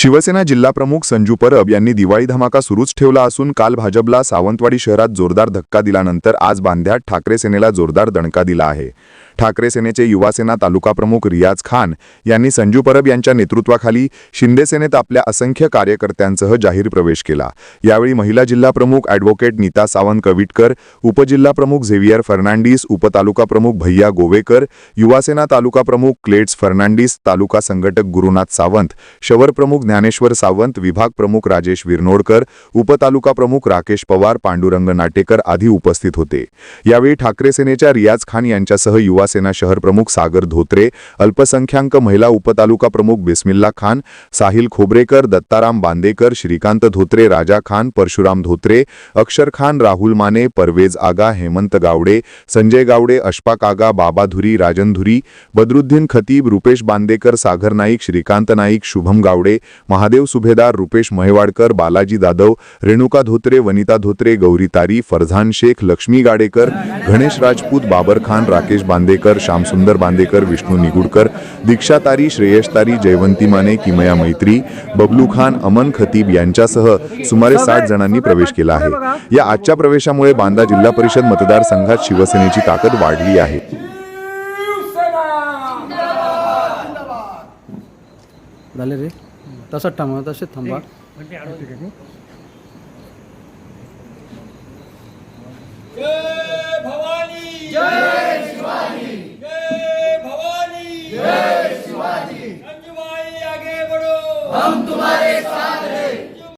शिवसेना जिल्हाप्रमुख संजू परब यांनी दिवाळी धमाका सुरूच ठेवला असून काल भाजपला सावंतवाडी शहरात जोरदार धक्का दिल्यानंतर आज बांध्यात ठाकरे सेनेला जोरदार दणका दिला आहे. ठाकरे सेनेचे युवासेना तालुका प्रमुख रियाज खान यांनी संजू परब यांच्या नेतृत्वाखाली शिंदे सेनेत आपल्या असंख्य कार्यकर्त्यांसह जाहीर प्रवेश केला. यावेळी महिला जिल्हा प्रमुख ॲडव्होकेट नीता सावंत कविटकर उपजिल्हा प्रमुख झेवियर फर्नांडिस उपतालुका प्रमुख भैया गोवेकर युवासेना तालुका प्रमुख क्लेट्स फर्नांडिस तालुका संघटक गुरुनाथ सावंत शवर प्रमुख ज्ञानेश्वर सावंत विभाग प्रमुख राजेश विरनोडकर उपतालुका प्रमुख राकेश पवार पांडुरंग नाटेकर आदी उपस्थित होते. यावेळी ठाकरे सेनेच्या रियाज खान यांच्यासह युवा युवासेना शहर प्रमुख सागर धोत्रे अल्पसंख्याक महिला उपतालुका प्रमुख बिस्मिल्ला खान साहिल खोबरेकर दत्ताराम बांदेकर श्रीकांत धोत्रे राजा खान परशुराम धोत्रे अक्षर खान राहुल माने परवेज आगा हेमंत गावडे संजय गावडे अशफाक आगा बाबा धुरी राजन धुरी बदरुद्दीन खतीब रुपेश बांदेकर सागर नाईक श्रीकांत नाईक शुभम गावडे महादेव सुभेदार रुपेश महेवाडकर बालाजी जाधव रेणुका धोत्रे वनिता धोत्रे गौरी तारी फरझान शेख लक्ष्मी गाडेकर गणेश राजपूत बाबर खान राकेश बांदेकर श्यामसुंदर बांदेकर विष्णू निगुडकर दीक्षा तारी श्रेयश तारी जयवंती माने किमया मैत्री बबलू खान अमन खतीब यांच्यासह सुमारे साठ जणांनी प्रवेश केला आहे. या आजच्या प्रवेशामुळे बांदा जिल्हा परिषद मतदारसंघात शिवसेनेची ताकद वाढली आहे. झाले रे? तसंच थांबा तसेच थांबा. जय भवानी! जय Vamos tomar esse